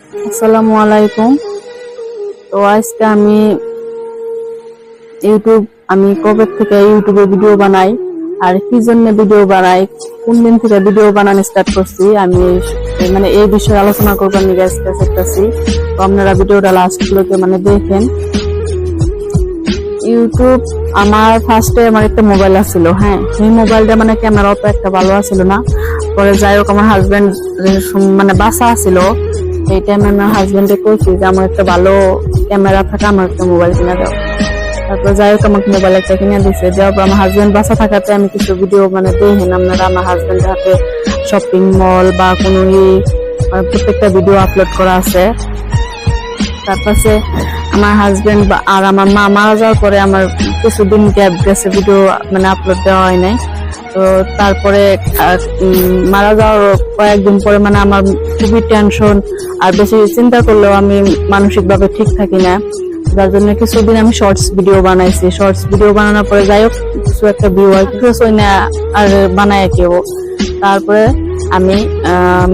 আসসালামু আলাইকুম। তো আজকে আমি ইউটিউব আমি কবে থেকে ইউটিউবে ভিডিও বানাই আর কি জন্য ভিডিও বানাই, কোন দিন থেকে ভিডিও বানানো স্টার্ট করছি, আমি মানে এই বিষয়ে আলোচনা আজকে তো আপনারা ভিডিওটা লাস্ট গুলোকে মানে দেখেন। ইউটিউব আমার ফার্স্টে আমার একটা মোবাইল আছিল হ্যাঁ। সেই মোবাইলটা মানে ক্যামেরা অত একটা ভালো আছিল না। পরে যাই হোক, আমার হাজবেন্ড মানে বাসা আছিল। এই টাইমে আমার হাজবেন্ডে কইছি যে, আমার একটা ভালো ক্যামেরা থাকা, আমার একটা মোবাইল কিনে দাও। তারপর যাই হোক, আমাকে মোবাইল একটা কিনে দিছে। পর আমার হাজবেন্ড বাসা থাকাতে আমি কিছু ভিডিও মানে দেখেন আপনারা আমার হাজবেন্ডের হাতে শপিং মল বা কোনো মানে প্রত্যেকটা ভিডিও আপলোড করা আছে। তারপরে আমার হাজবেন্ড আর আমার মা মারা যাওয়ার পরে আমার কিছুদিন গ্যাপ গেছে ভিডিও মানে আপলোড দেওয়া হয় নাই। তো তারপরে মারা যাওয়ার কয়েকদিন পরে মানে আমার খুবই টেনশন আর বেশি চিন্তা করলেও আমি মানসিক ভাবে ঠিক থাকি না। যার জন্য কিছুদিন আমি শর্টস ভিডিও বানাইছি। শর্টস ভিডিও বানানোর পরে যাই হোক, কিছু একটা ভিউ হয়, কিছু না, আর বানায় কেউ তারপরে আমি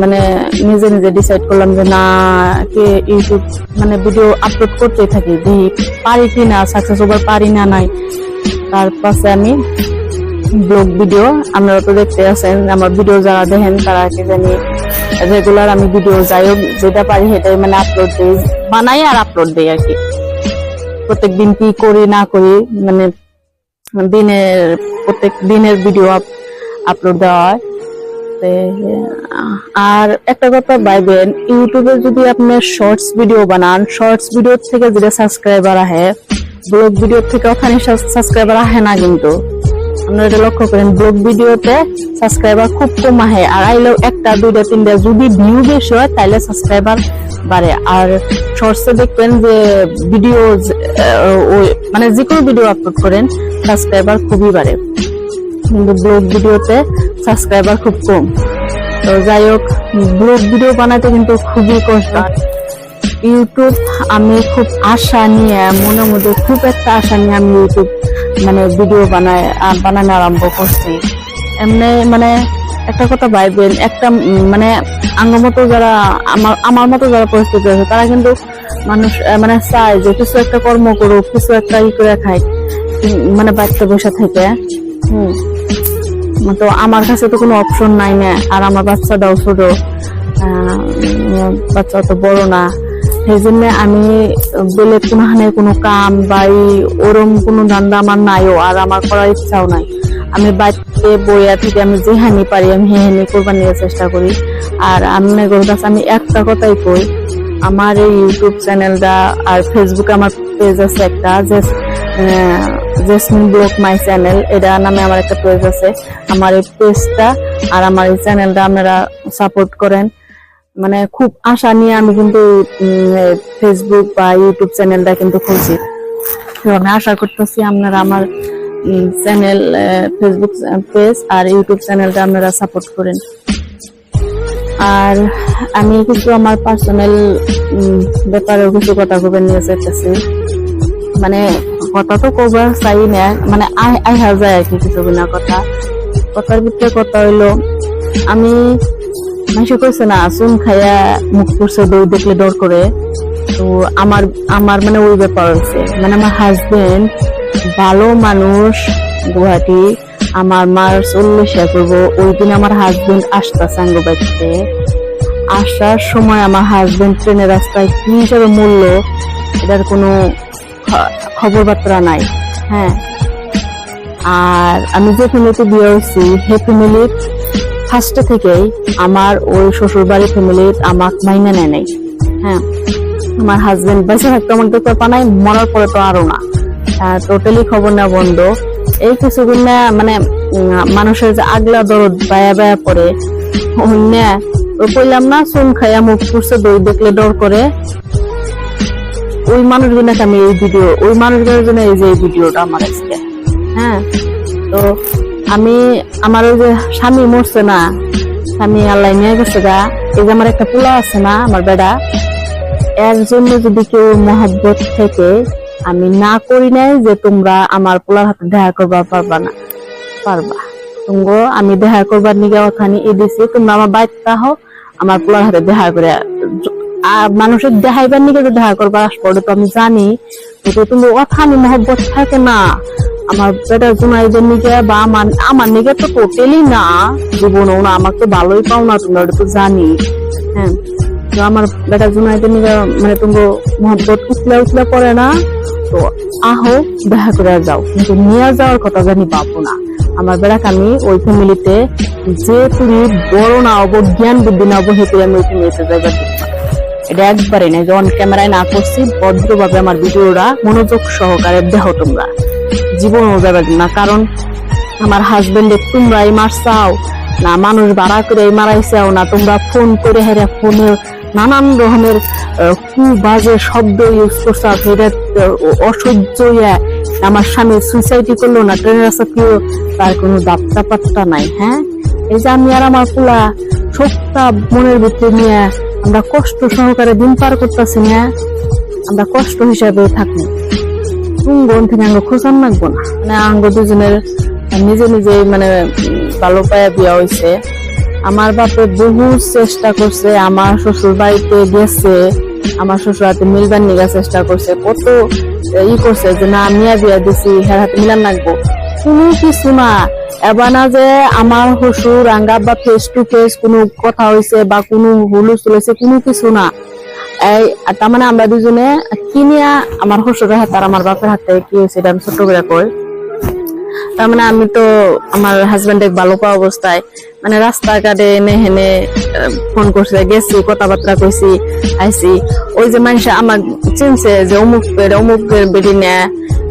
মানে নিজে নিজে ডিসাইড করলাম যে না, কি ইউটিউব মানে ভিডিও আপলোড করতেই থাকি। পারি কি না? সাকসেস ওভার পারি না নাই। তার পাশে আমি ব্লগ ভিডিও আপনারা তো দেখতে আছেন, আমার ভিডিও যারা দেখেন তারা কি জানি রেগুলার আমি ভিডিও যাই যেটা পারি সেটাই মানে আপলোড দিই, বানাই আর আপলোড দিই আর কি। প্রত্যেক দিন কি করি, না করি মানে দিনের, প্রত্যেক দিনের ভিডিও আপলোড দেওয়া হয়। আর একটা কথা ভাইবেন, ইউটিউবে যদি আপনি শর্টস ভিডিও বানান শর্টস ভিডিও থেকে যেটা সাবস্ক্রাইবার আহে ব্লগ ভিডিও থেকে ওখানে সাবস্ক্রাইবার আহে না কিন্তু। আপনারা এটা লক্ষ্য করেন, ব্লগ ভিডিওতে সাবস্ক্রাইবার খুব কম আহে। আর আইলেও একটা, দুইটা, তিনটা, যদি ভিউ বেশি হয় তাহলে সাবস্ক্রাইবার বাড়ে। আর শর্টসে দেখবেন যে ভিডিও মানে যে কোনো ভিডিও আপলোড করেন সাবস্ক্রাইবার খুবই বাড়ে। কিন্তু ব্লগ ভিডিওতে সাবস্ক্রাইবার খুব কম। তো যাই হোক, ব্লগ ভিডিও বানাতে কিন্তু খুবই কষ্ট। ইউটিউব আমি খুব আশা নিয়ে, মনের মধ্যে খুব একটা আশা নিয়ে আমি ইউটিউব মানে ভিডিও বানায় বানানো আরম্ভ করছি। এমনি মানে একটা কথা ভাইবেন, একটা মানে আঙ্গ মতো যারা, আমার আমার মতো যারা পরিস্থিতি আছে, তারা কিন্তু মানুষ মানে চায় যে কিছু একটা কর্ম করুক, কিছু একটা ই করে খায় মানে বাচ্চা বসে থেকে। হুম। তো আমার কাছে তো কোনো অপশন নাই না, আর আমার বাচ্চাটাও ছোট বাচ্চা তো বড় না। সেই জন্য আমি বেলে কোনোখানে কোনো কাম বা ওরম কোনো ধান্দা আমার নাইও, আর আমার করার ইচ্ছাও নাই। আমি বাড়িতে বইয়া থেকে আমি যেহানি পারি আমি হেহানি করবার নিয়ে চেষ্টা করি। আর আপনাদের কাছে আমি একটা কথাই কই, আমার এই ইউটিউব চ্যানেলটা আর ফেসবুকে আমার পেজ আছে একটা যে জেসমিন ব্লগ মাই চ্যানেল এটা নামে আমার একটা পেজ আছে। আমার এই পেজটা আর আমার এই চ্যানেলটা আপনারা সাপোর্ট করেন। মানে খুব আশা নিয়ে আমি কিন্তু ফেসবুক বা ইউটিউব চ্যানেলটা কিন্তু খুলছি। আমি আশা করতেছি আপনারা আমার চ্যানেল ফেসবুক পেজ আর ইউটিউব চ্যানেলটা আপনারা সাপোর্ট করেন। আর আমি কিন্তু আমার পার্সোনাল ব্যাপারেও কিছু কথা কবে নিয়ে চাইতেছি। মানে কথা তো কবার চাই না মানে আই আই যায় আর কি কিছু কথা। কথার ভিতরে কথা হইল, আমি মানুষে কইছে না, চুন খাইয়া মুখ করছে, দই দেখলে ডর করে। তো আমার আমার মানে ওই ব্যাপার হচ্ছে মানে আমার হাজবেন্ড ভালো মানুষ, গুয়াহাটি। আমার মার চল্লিশ করব। ওই দিন আমার হাজবেন্ড আসতেছে আঙ্গ বাড়িতে আসার সময় আমার হাজবেন্ড ট্রেনের রাস্তায় কি হিসাবে মূল্য এটার কোনো খবর বার্তা নাই। হ্যাঁ। আর আমি যে ফ্যামিলিতে বিয়ে হয়েছি, সেই ফ্যামিলির ফার্স্টে থেকেই আমার ওই শ্বশুর বাড়ির ফ্যামিলি আমাক মাইনে নেয় নাই। হ্যাঁ আমার হাজবেন্ড বেঁচে থাকতে আমার তো পানাই, মরার পরে তো আরও না। টোটালি খবর নেওয়া বন্ধ। এই কিছুদিন না মানে মানুষের যে আগলা দরদ বায়া বায়া পড়ে, অন্য কইলাম না, চুন খাইয়া মুখ পুষছে দই দেখলে ডর করে। ওই মানুষগুলোকে আমি এই ভিডিও ওই মানুষগুলোর জন্য এই যে এই ভিডিওটা আমার আজকে। হ্যাঁ তো আমি আমার ওই যে স্বামী মরছে না, স্বামী আল্লাহ নিয়ে গেছে গা। এই যে আমার একটা পোলা আছে না, আমার বেড়া, এর জন্য যদি কেউ মহব্বত থেকে আমি না করি নাই যে তোমরা আমার পোলার হাতে দেখা করবা পারবা না। পারবা। তুমগো, আমি দেখা করবার নিগে ওখানে এ দিছি, তোমরা আমার বাইক হো আমার পোলার হাতে দেখা করে আর মানুষের দেখাইবার নিকে যে দেখা করবার আসব তো আমি জানি। কিন্তু তুমি অথানি মহব্বত থাকে না। আমার বেটা জুনাইদের নিকে বা আমার আমার নিকে তো টোটালি না। জীবনও না, আমাকে ভালোই পাও না তুমি ওটা তো জানি। হ্যাঁ। তো আমার বেটা জুনাইদের নিকে মানে তুমি মহব্বত উঠলে উঠলে পড়ে না। তো আহো, দেখা করে যাও। কিন্তু নিয়ে যাওয়ার কথা জানি পাবো না। আমার বেড়াকে আমি ওই ফ্যামিলিতে যে তুমি বড় না হব, জ্ঞান বুদ্ধি না হব হেঁটে আমি ওই ফ্যামিলিতে যাইবার এটা একবারে নাই যখন ক্যামেরায় না করছি, ভদ্রভাবে আমার ভিডিওটা মনোযোগ সহকারে দেখো তোমরা। জীবনও যাবার দিব না, কারণ আমার হাজবেন্ডে তোমরাই মারছাও না মানুষ ভাড়া করে মারাইছাও না তোমরা ফোন করে হেরে ফোনে নানান রকমের কু বাজে শব্দ ইউজ করছ সেটা অসহ্য। আমার স্বামী সুইসাইডই করল না, ট্রেনের রাস্তা কেউ তার কোনো দাপটা পাত্তা নাই হ্যাঁ এই যে আমি আর আমার পোলা সবটা মনের ভিতরে নিয়ে আমরা কষ্ট সহকারে দিন পার করতেছি না, আমরা কষ্ট হিসাবে থাকি থেকে আঙ্গ না। মানে আঙ্গ দুজনের নিজে নিজে মানে ভালো বিয়া হয়েছে আমার বাপে বহু চেষ্টা করছে, আমার শ্বশুর বাড়িতে গেছে, আমার শ্বশুর হাতে মিলবার নিগা চেষ্টা করছে, কত ই করছে যে, না মিয়া বিয়া দিছি হ্যাঁ হাতে মিলান লাগবো। কোনো কিছু না। এবার যে আমার শ্বশুর, আঙ্গা বা ফেস টু ফেস কোনো কথা হয়েছে বা কোনো হুলুস তুলেছে, কোনো কিছু না। এই তার মানে আমরা দুজনে কিনিয়া আমার শ্বশুরের হাতে আর আমার বাপের হাতে কি হয়েছে এটা আমি ছোট করে কই? তার মানে আমি তো আমার হাজবেন্ডে ভালো পাওয়া অবস্থায় মানে রাস্তাঘাটে এনে হেনে ফোন করছে, গেছি, কথাবার্তা কইছি, আইছি। ওই যে মানুষ আমার চিনছে যে অমুক অমুক বেড়ি নেয়,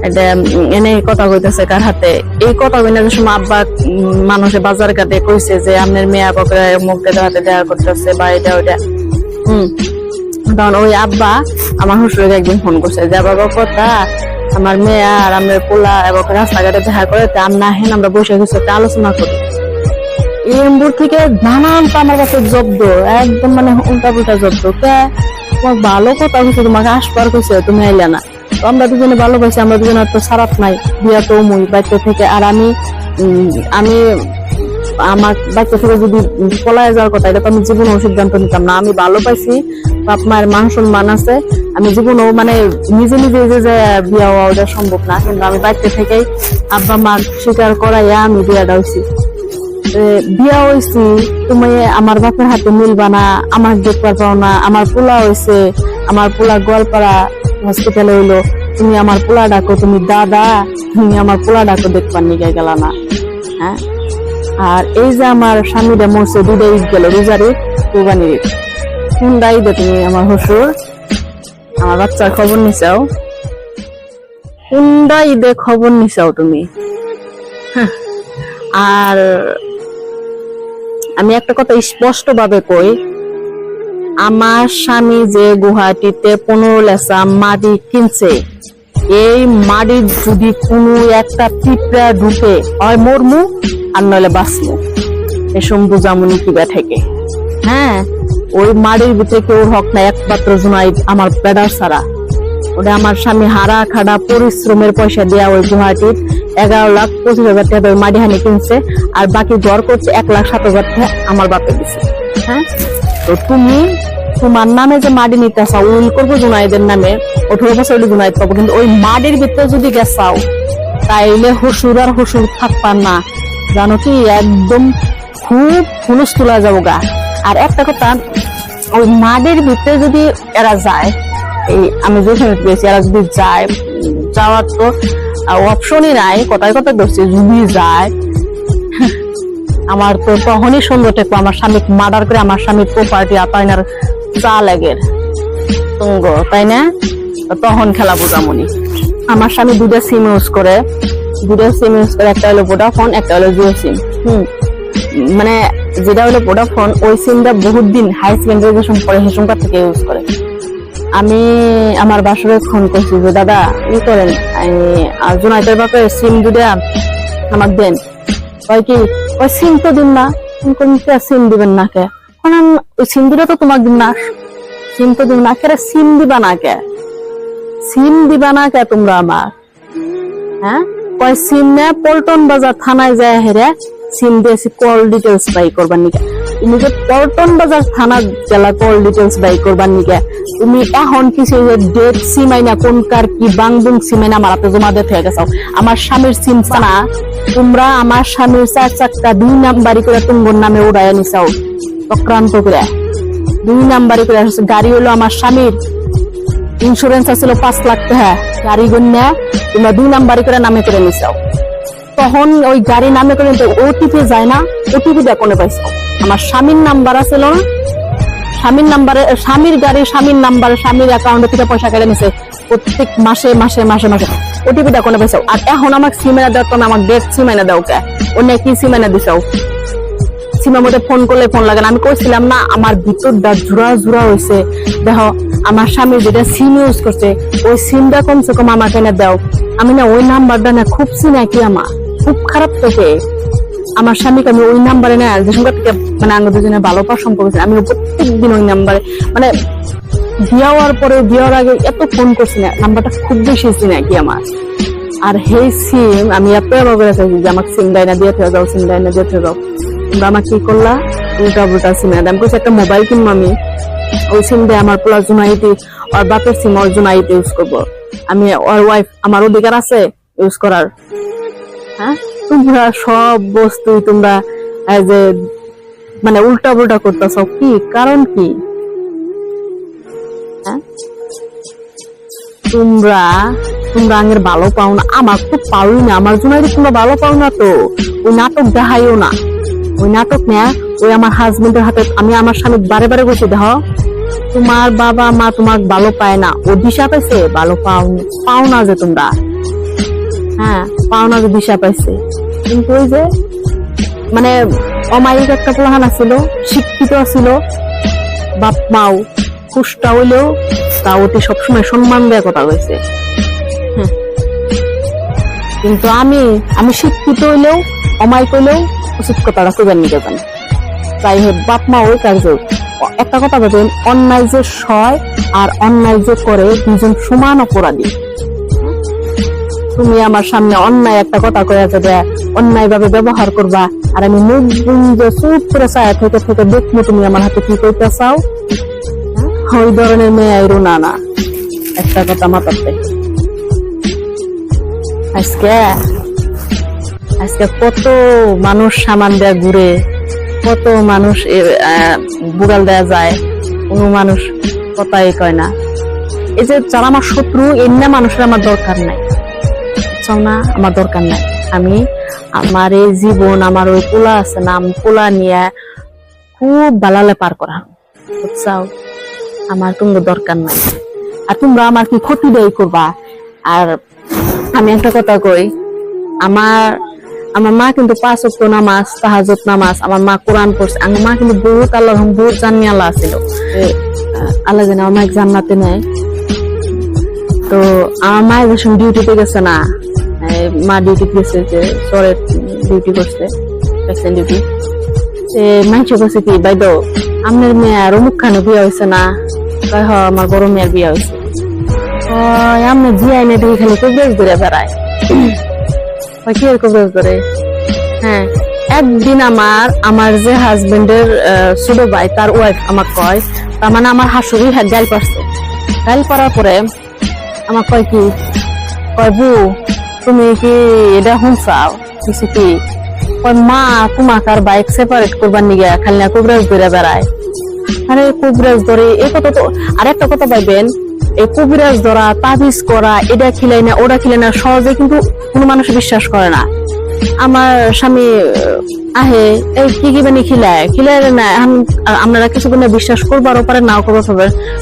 এটা এনে কথা কইতেছে কার হাতে। এই কথা কইনা যে সময় আব্বা মানুষে বাজার ঘাটে কইছে যে আপনার মেয়ে বাপরা অমুক হাতে দেখা করতেছে বা এটা, ওইটা। হম। তখন ওই আব্বা আমার শ্বশুরকে একদিন ফোন করছে যে বাবা কথা? আমার মেয়ে আর আমার পোলা এবং রাস্তাঘাটে দেখা করে, তা আমরা হেন আমরা বসে কিছু একটা আলোচনা করি। এমবুর থেকে নানান আমার কাছে জব্দ, একদম মানে উল্টা পুল্টা জব্দ। কে? তোমার ভালো কথা হয়েছে তোমাকে আসবার কইছে, তুমি আইলে না। তো আমরা দুজনে ভালো পাইছি আমরা দুজনে তো সারাপ নাই, বিয়া তো মুই বাচ্চা থেকে। আর আমি আমি, আমার বাচ্চা থেকে যদি পলায় যাওয়ার কথা, এটা তো আমি জীবনেও সিদ্ধান্ত নিতাম না। আমি ভালো পাইছি বাপ মায়ের মান সম্মান আছে। আমি জীবনেও মানে নিজে নিজে যে যে বিয়া হওয়া ওটা সম্ভব না, কিন্তু আমি বাচ্চা থেকেই আব্বা মা স্বীকার করাইয়া আমি বিয়াটা হয়েছি বিয়া হয়েছি তুমি আমার বাপের হাতে মিলবা না, আমার দেখবার পাও না, আমার পোলা হয়েছে আমার পোলা গোয়ালপাড়া হসপিটালে হইল, তুমি আমার পোলা ডাকো তুমি দাদা, তুমি আমার পোলা ডাকো দেখবার নিগে গেলা না। হ্যাঁ? আর এই যে আমার স্বামীরা মরছে দুটো ঈদ গেল, রোজারি কোরবানির ঈদ। কোনটা ঈদে তুমি আমার শ্বশুর। আমার বাচ্চার খবর নিচাও কোনটা ঈদে খবর নিচাও তুমি? হ্যাঁ, আর আমি একটা কথা স্পষ্ট ভাবে কই আমার স্বামী যে গুয়াহাটিতে পনেরো লেসা মাটি কিনছে এই মাটির যদি কোনো একটা পিঁপড়া ঢুকে হয় মরমু আর নইলে বাঁচমু। এসম বুঝামুনি কিবা থেকে হ্যাঁ ওই মাটির ভিতরে কেউ হক না একমাত্র জুনাই আমার পেডার ছাড়া। ওটা আমার স্বামী হারা খাড়া পরিশ্রমের পয়সা দেয়া ওই গুয়াহাটির এগারো লাখ পঁচিশ হাজার টাকা ওই মাটি হানি কিনছে, আর বাকি ঘর করছে এক লাখ সাত হাজার টাকা আমার বাপে দিছে। হ্যাঁ? তো তুমি তোমার নামে যে মাটি নিতে আসা উইল করব জুনাইদের নামে আঠারো বছর হলে জুনাইদ পাবো, কিন্তু ওই মাটির ভিতরে যদি গেছাও তাইলে হসুর আর হসুর থাকপার না। জানো কি, একদম খুব হুলুস তোলা যাব গা আর একটা কথা ওই মাটির ভিতরে যদি এরা যায়, এই আমি যেখানে পেয়েছি এরা যদি যায়, যাওয়ার তো অপশনই নাই, কথায় কথা ধরছি যদি যায়, আমার তো তখনই সুন্দর টেকবো আমার স্বামী মার্ডার করে আমার স্বামীর প্রপার্টি আতাইনার চা লাগের তুঙ্গ, তাই না? তখন খেলা বোঝামনি। আমার স্বামী দুটা সিম ইউজ করে দুটা সিম ইউজ করে, একটা হলো ভোডাফোন একটা হলো জিও সিম হুম। মানে যেটা হলো ভোডাফোন ওই সিমটা বহুত দিন হাই সেকেন্ডারি পরে হেসুমকার থেকে ইউজ করে। আমি আমার বাসরে ফোন করছি যে, দাদা, ই করেন জোনাইতের বাপে সিম দুটা আমার দেন। কয় কি ওই সিম তো দিন না। সিম দিবেন না কে? আমি ওই সিম দিলে তো তোমাকে দিন না। সিম তো দিন না কে সিম দিবা না কে? সিম দিবা না কে তোমরা আমার হ্যাঁ? কয় সিম নে পল্টন বাজার থানায় যায় হেরে। সিম দিয়েছি কল ডিটেলস পাই করবার নিকে। তুমি যে পল্টন বাজার থানা জেলা কল ডিটেলস বাই করবার নিকে, তুমি এখন কিছু ডেট সিমাই না কোন কার কি বাংবুং সিমাই না আমার হাতে জমা দিয়ে থেকে গেছো। আমার স্বামীর সিম না তোমরা আমার স্বামীর চার চারটা দুই নাম্বারি করে তোমার নামে উড়াইয়া নিছাও চক্রান্ত করে। দুই নাম্বারি করে। গাড়ি হলো আমার স্বামীর। ইন্স্যুরেন্স আছিল পাঁচ লাখ টাকা। গাড়ি গণ্যা তোমরা দুই নাম্বারি করে নামে করে নিছাও। তখন ওই গাড়ি নামে করে ওটিপি যায় না ওটিপি দিয়ে কোনে পাইছো আমার স্বামীর নাম্বার আছিল না স্বামীর নাম্বারে স্বামীর গাড়ি, স্বামীর নাম্বারে, স্বামীর অ্যাকাউন্টে থেকে পয়সা কেটে নিছে। প্রত্যেক মাসে মাসে মাসে মাসে। ওটিপি দিয়ে কোনে পাইছো আর এখন আমার সিমেনা দেওয়ার তো আমার ডেট সিমেনা দাও কে? অন্য কি সিমেনা দিছাও? সিমের মধ্যে ফোন করলে ফোন লাগে না। আমি কইছিলাম না, আমার ভিতর দা জুড়া জুড়া হয়েছে দেখো, আমার স্বামী যেটা সিম ইউজ করছে, ওই সিমটা কমসে কম আমাকে না দাও। আমি না ওই নাম্বারটা না খুব চিনাকি আমার। খুব খারাপ থেকে আমার স্বামীকে আমি ওই নাম্বারে না যে সঙ্গে থেকে মানে আঙ্গ দুজনে ভালো সম্পর্ক ছিল, আমি প্রত্যেক দিন ওই নাম্বারে মানে বিয়া পরে বিয়ার আগে এত ফোন করছি না নাম্বারটা খুব বেশি চিনাকি আমার। আর হেই সিম আমি এত করে চাইছি যে আমাকে সিম ডাইনা দিয়ে থেকে যাও সিম ডাইনা দিয়ে থেকে যাও তোমরা আমার কি করলা? উল্টা উল্টা সিম আমি কইছি একটা মোবাইল কিনবো আমি। ওই সিম দিয়ে আমার পোলা জুনাইতে আর বাপের সিম ওর জুনাইতে ইউজ করব। আমি ওর ওয়াইফ আমার অধিকার আছে ইউজ করার। হ্যাঁ? তোমরা সব তোমরা যে মানে উল্টা পুল্টা করতেছ। কি? কারণ কি? হ্যাঁ? তোমরা তোমরা আগের ভালো পাও না। আমার তো পাওই না। আমার জন্য তোমরা ভালো পাও না তো। ওই নাটক দেখাইও না। ওই নাটক না, ওই আমার হাজবেন্ডের হাতে আমি আমার স্বামী বারে বারে বসে দেহ তোমার বাবা মা তোমার ভালো পায় না। ও দিশা পাইছে, ভালো পাও পাও না যে তোমরা। হ্যাঁ পাও না যে দিশা পাইছে। কিন্তু ওই যে মানে অমায়িক একটা পোলাহান ছিল শিক্ষিত ছিল বাপ মাও খুশটা হইলেও তা অতি সবসময় সম্মান দেওয়ার কথা হয়েছে কিন্তু আমি আমি শিক্ষিত হইলেও, অমায়িক হইলেও উচিত কথাটা কইবার নিতে জানি যাই হোক, বাপ মা ওই কাজ একটা কথা বলবেন অন্যায় যে সয় আর অন্যায় যে করে দুজন সমান অপরাধী। তুমি আমার সামনে অন্যায় একটা কথা কয়ে যাবে অন্যায় ভাবে ব্যবহার করবা, আর আমি মুখ বুঞ্জ চুপ করে থেকে থেকে দেখব তুমি আমার হাতে কি করতে চাও। হ্যাঁ? ওই ধরনের মেয়ে আইরো না না। একটা কথা মাথাতে আজকে আজকে কত মানুষ সামান দেয়া ঘুরে, কত মানুষ বুড়াল দেয়া যায়, কোনো মানুষ কথাই কয় না। এই যে যারা আমার শত্রু, এমনি মানুষের আমার দরকার নাই। বুঝছ না আমার দরকার নাই। আমি আমার এই জীবন আমার ওই পোলা আছে না আমি পোলা নিয়ে খুব বালালে পার করা। বুঝছাও? আমার তুমি দরকার নাই। আর তোমরা আমার কি ক্ষতি দেয় করবা? আর আমি একটা কথা কই আমার আমার মা কিন্তু পাঁচ অক্ট নামাজ তাহাজত নামাজ আমার মা কোরআন পড়ছে। আমার মা কিন্তু বহুত আল্লাহ বহুত জানি আল্লাহ ছিল আল্লাহ জানে আমার জান্নাতে নেয় তো আমার মা যখন ডিউটিতে গেছে না। মা ডিউটি গেছে যে সরে ডিউটি করছে ভ্যাকসিন ডিউটি সে মাইছে কি বাইদ আপনার মেয়ে আর অমুক খানে বিয়ে হয়েছে না। কয়, হ, আমার বড় মেয়ের বিয়ে হয়েছে ওই আমি জিয়াই না দেখি খালি কবিরাজ ধরে বেড়ায়। কি কবিরাজ ধরে? হ্যাঁ একদিন আমার আমার যে হাজবেন্ডের ছোট ভাই, তার ওয়াইফ আমার কয়, তার মানে আমার হাসুরি গাইল পারছে গাইল করার পরে আমার কয় কি, কয় বু তুমি কি এটা শুনছাও? কিছু কি? ওই মা, তোমাকে আর বাইক সেপারেট করবার নিগে খালি না কুবরাজ ধরে বেড়ায়। আরে কুবরাজ ধরে, এই কথা তো, আর একটা কথা পাইবেন, এই কুবিরাজ ধরা, তাবিজ করা, এটা খিলাই না, ওটা খিলাই না, সহজে কিন্তু কোনো মানুষ বিশ্বাস করে না। আমার স্বামী আহে এই কি কি বানি খিলায়? খিলায় না আপনারা কিছু কোনো বিশ্বাস করবারও পারেন নাও করবার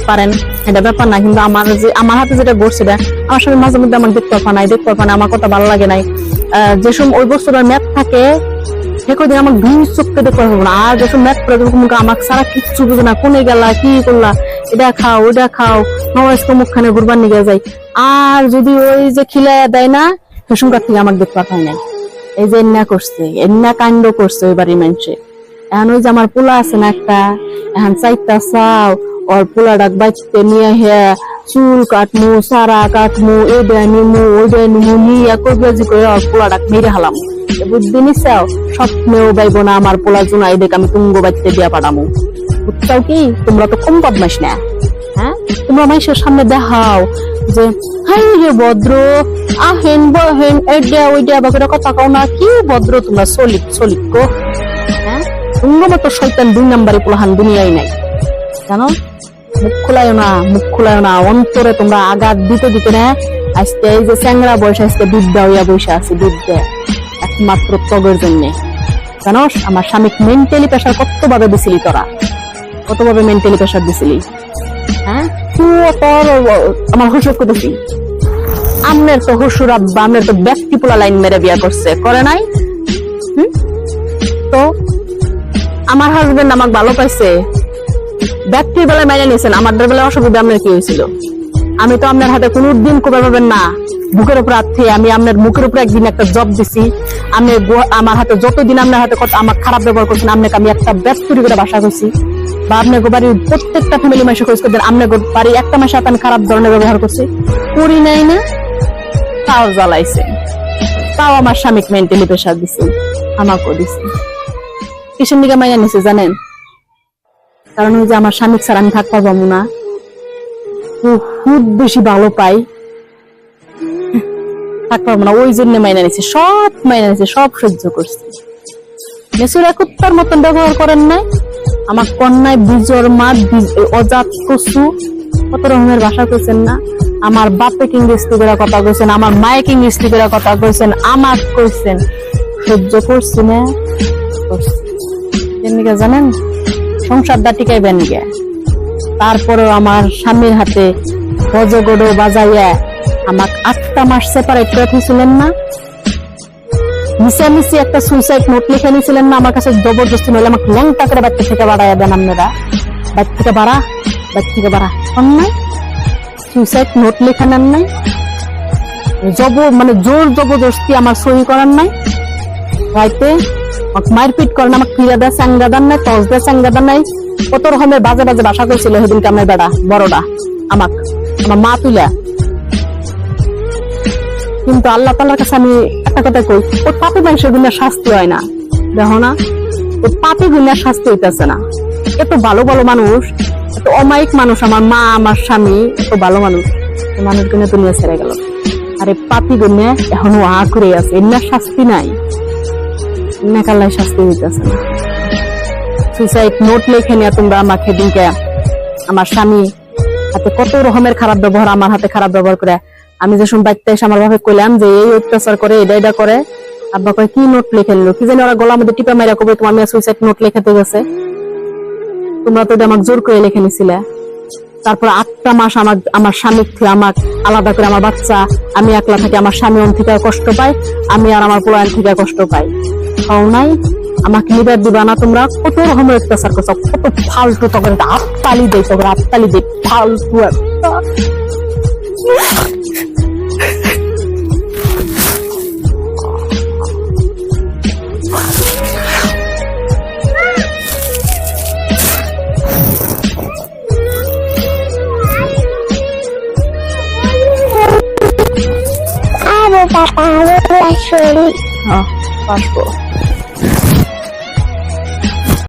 পারেন। এটা ব্যাপার না কিন্তু আমার যে আমার হাতে যেটা বসছে এটা আমার স্বামী মাঝে মধ্যে আমার দেখতে পারবা নাই দেখতে না আমার কথা ভালো লাগে নাই। আহ, যে সময় ওই বস্তুটার ম্যাপ থাকে আমার চোখতে দেখতে পারব না। আর যখন তখন সারা কিচ্ছু বুঝে না কোনে গেলা কি করলা এটা খাও ওটা খাও নওয়াজকে মুখখানে ঘুরবার নিয়ে আর যদি ওই যে খিলাইয়া দেয় না সেসঙ্গার থেকে আমার দেখতে পাঠায় নাই। এই যে এন্না করছে, এন্না কাণ্ড করছে ওই বাড়ির মানুষে। এখন ওই যে আমার পোলা আছে না একটা, এখন চাইতা চাও, ওর পোলা ডাক বাইতে নিয়ে হে চুল কাটমু, সারা কাটমু দেয় নিমু, ওই দেয় নিমু, নিয়ে কবিরাজি করে ওর পোলা ডাক মেরে হালাম। বুদ্ধি নিচাও স্বপ্নেও বাইব না আমার পোলা জুনাই দেখ আমি তুঙ্গ বাড়িতে দিয়া পাঠামু। বুঝছাও কি? তোমরা তো কম বদমাস না। তোমরা মানুষের সামনে দেখাও যে, হাই রে ভদ্র, আহেন বহেন এইটা ওইটা বাকিটা কথা কও না, কি ভদ্র তোমরা, সলিক সলিক গো। হ্যাঁ? তুঙ্গ মতো শয়তান দুই নাম্বারে পোলাহান দুনিয়ায় নাই। জানো? মুখ খোলায় না, মুখ খোলায় না, অন্তরে তোমরা আঘাত দিতে দিতে না, আজকে এই যে চ্যাংরা বয়সে, আজকে বিদ্যা হইয়া বসে আছে, বিদ্যা। একমাত্র তগের জন্য। জানোস? আমার স্বামীকে মেন্টালি প্রেশার কত ভাবে দিছিলি তোরা? কত ভাবে মেন্টালি প্রেশার দিছিলি? হ্যাঁ? আমার আমনের তো হুসুর আব্বা আমনের তো ব্যক্তি পোলা লাইন মেরে বিয়া করছে। করে নাই? তো আমার হাজবেন্ড আমাকে ভালো পাইছে। ব্যক্তির বেলায় নিয়েছেন। আমার বেলায় অসুবিধা আপনার কি হয়েছিল? আমি তো আপনার হাতে কোনো দিন কবে পাবেন না। বুকের উপর হাত আমি আপনার মুখের উপর একদিন একটা জব দিছি। আমি আমার হাতে যতদিন আপনার হাতে আমার খারাপ ব্যবহার করছেন, আপনাকে আমি একটা ব্যক্তির করে বাসা করছি। বা আপনার বাড়ির প্রত্যেকটা ফ্যামিলি মাসে খোঁজ আপনার বাড়ির একটা মাসে খারাপ ধরনের ব্যবহার করছি। করি নাই না, তাও জ্বালাইছে। তাও আমার স্বামীকে মেন্টালি প্রেশার দিছে, আমাকেও দিছে। কিসের দিকে মাইয়া নিছে জানেন? কারণ ওই যে আমার স্বামী ছাড়া আমি না। খুব বেশি ভালো পাই। থাকতে পারব না, ওই জন্য মাইনা নিচ্ছে সব মাইনা নিচ্ছে সব সহ্য করছে। মেসুরা কুত্তার মতন ব্যবহার করেন নাই। আমার কন্যায় বিজর মা অজাত কসু। কত রকমের ভাষা কইছেন না? আমার বাপে ইংরেজি করে কথা কইছেন? আমার মায়ের ইংরেজি করে কথা কইছেন? আমার কইছেন। সহ্য করছি না। করছি। জানেন? সংসারটা টিকাইবেন গে। তারপরেও আমার স্বামীর হাতে গজগড়ো বাজাইয়া আমাকে আটটা মাস সেপারেট করে দিয়েছিলেন না? মিশামিশি একটা সুইসাইড নোট লিখে নিয়েছিলেন না? আমার কাছে জবরদস্তি নইলে আমাকে ল্যাংটা করে বাচ্চা থেকে বাড়াইয়া দেন আপনারা। বাচ্চা থেকে বাড়া বাচ্চা থেকে বাড়া নাই? সুইসাইড নোট লেখা নেন নাই? জব মানে জোর জবরদস্তি আমার সই করার নাই? রাইতে মারপিট করেন, আমাকে পিড়া দেয়, চাঙ্গা দেন নাই টস দেয়, চাঙ্গা দেন নাই। কত রকমের বাজে বাজে বাসা করেছিল সেদিনকে আমার বেড়া বড়টা আমাক, আমার মা তুলা কিন্তু আল্লাহ তালার কাছে আমি একটা কথা কই, ওর পাপি মানুষের গুণের শাস্তি হয় না। দেখো না, ওর পাপি গুণের শাস্তি হইতেছে না। এত ভালো ভালো মানুষ, এত অমায়িক মানুষ, আমার মা, আমার স্বামী, এত ভালো মানুষ। মানুষ গুণে দুনিয়া ছেড়ে গেল। আরে পাপি গুণে এখনও আ করে আছে এমনি শাস্তি নাই। নেকাল্লাই শাস্তি হইতেছে না। সুইসাইড নোট লেখে নিয়ে তোমরা আমাকে দিনকে, আমার স্বামী, হাতে কত রকমের খারাপ ব্যবহার, আমার হাতে খারাপ ব্যবহার করে আমি যে সময় বাচ্চা এসে আমার ভাবে কইলাম যে এই অত্যাচার করে এটা এটা করে, আব্বা কয়, কি নোট লিখে নিল? কি জানি ওরা গলা মধ্যে টিপা মেরা কবে তোমার মেয়ে সুইসাইড নোট লেখাতে গেছে। তোমরা তো আমাকে জোর করে লিখে নিছিলে। তারপর আটটা মাস আমার আমার স্বামী আমার আলাদা করে আমার বাচ্চা। আমি একলা থাকি, আমার স্বামী অন থেকে কষ্ট পাই আমি আর আমার পোলায়ন থেকে কষ্ট পাই। হও নাই, আমাকে নিবার দিবা না তোমরা। কত রকমের অত্যাচার করছ, কত ফালতু তখন আত্মালি দেই তখন আত্মালি দেই ফালতু একটা আরে বাবা আমার শরীর হ্যাঁ, পারব